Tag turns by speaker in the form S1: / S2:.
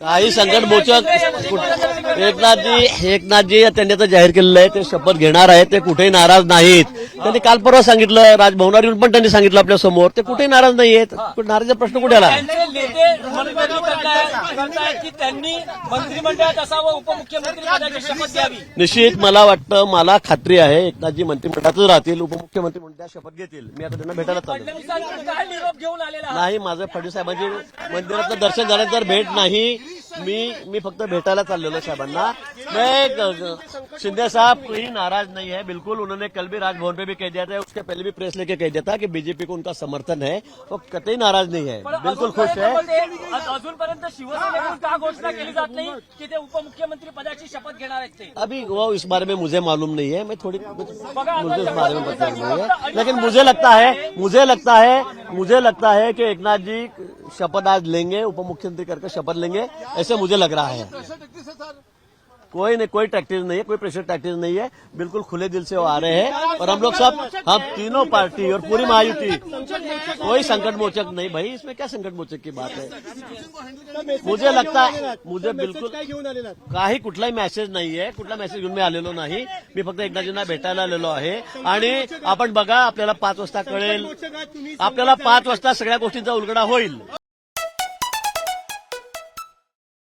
S1: काही संकट मोचक एकनाथजी एकनाथजी त्यांनी आता जाहीर केलेलं आहे. ते शपथ घेणार आहेत. ते कुठेही नाराज नाहीत. त्यांनी काल परवा सांगितलं राजभवनावर येऊन पण त्यांनी सांगितलं आपल्यासमोर. ते कुठेही नाराज नाहीयेत. पण नाराजचा प्रश्न कुठे आला? निश्चित मला वाटतं मला खात्री आहे एकनाथजी मंत्रिमंडळातच राहतील उपमुख्यमंत्री म्हणून त्या शपथ घेतील. मी आता त्यांना भेटायला चाललो
S2: आहात?
S1: नाही माझं फडणवीस साहेबांची मंदिरातलं दर्शन झाल्यानंतर भेट नाही. मी मी फक्त भेटायला चाललेलो साहेबांना. मैं शिंदे साहब कोई नाराज़ नहीं है बिल्कुल उन्होंने कल भी राजभवन पे भी कह दिया था उसके पहले भी प्रेस लेके कह दिया था कि बीजेपी को उनका समर्थन है वो कतई नाराज़ नहीं है बिल्कुल खुश है।
S2: अजूनपर्यंत ते- अज- अजूनपर्यंत शिवसेनेकडून का घोषणा केली जात नाही की ते उपमुख्यमंत्री पदाची शपथ घेणार आहेत ते.
S1: अभी वो इस बारे में मुझे मालूम नहीं है मैं थोड़ी मुझे इस बारे में पता नहीं है। लेकिन मुझे लगता है मुझे लगता है मुझे लगता है कि एकनाथ जी शपथ आज लेंगे उप मुख्यमंत्री करके शपथ लेंगे ऐसे मुझे लग रहा है। कोई नहीं कोई टैक्टिस नहीं है कोई प्रेशर टैक्टिस नहीं है। बिल्कुल खुले दिल से वो आ रहे हैं। और हम लोग सब हम तीनों पार्टी और पूरी महायुति कोई संकट मोचक नहीं। भाई इसमें क्या संकट मोचक की बात है? मुझे लगता है मुझे बिल्कुल काही कुठलाही मेसेज नाहीये कुठला मेसेज घेऊन मी आलेलो नाही। मी फक्त एकदाजींना भेटायला आलेलो आहे. आणि आपण बघा आपल्याला पाच वाजता कळेल. आपल्याला पाच वाजता सगळ्या गोष्टींचा उलगडा होईल.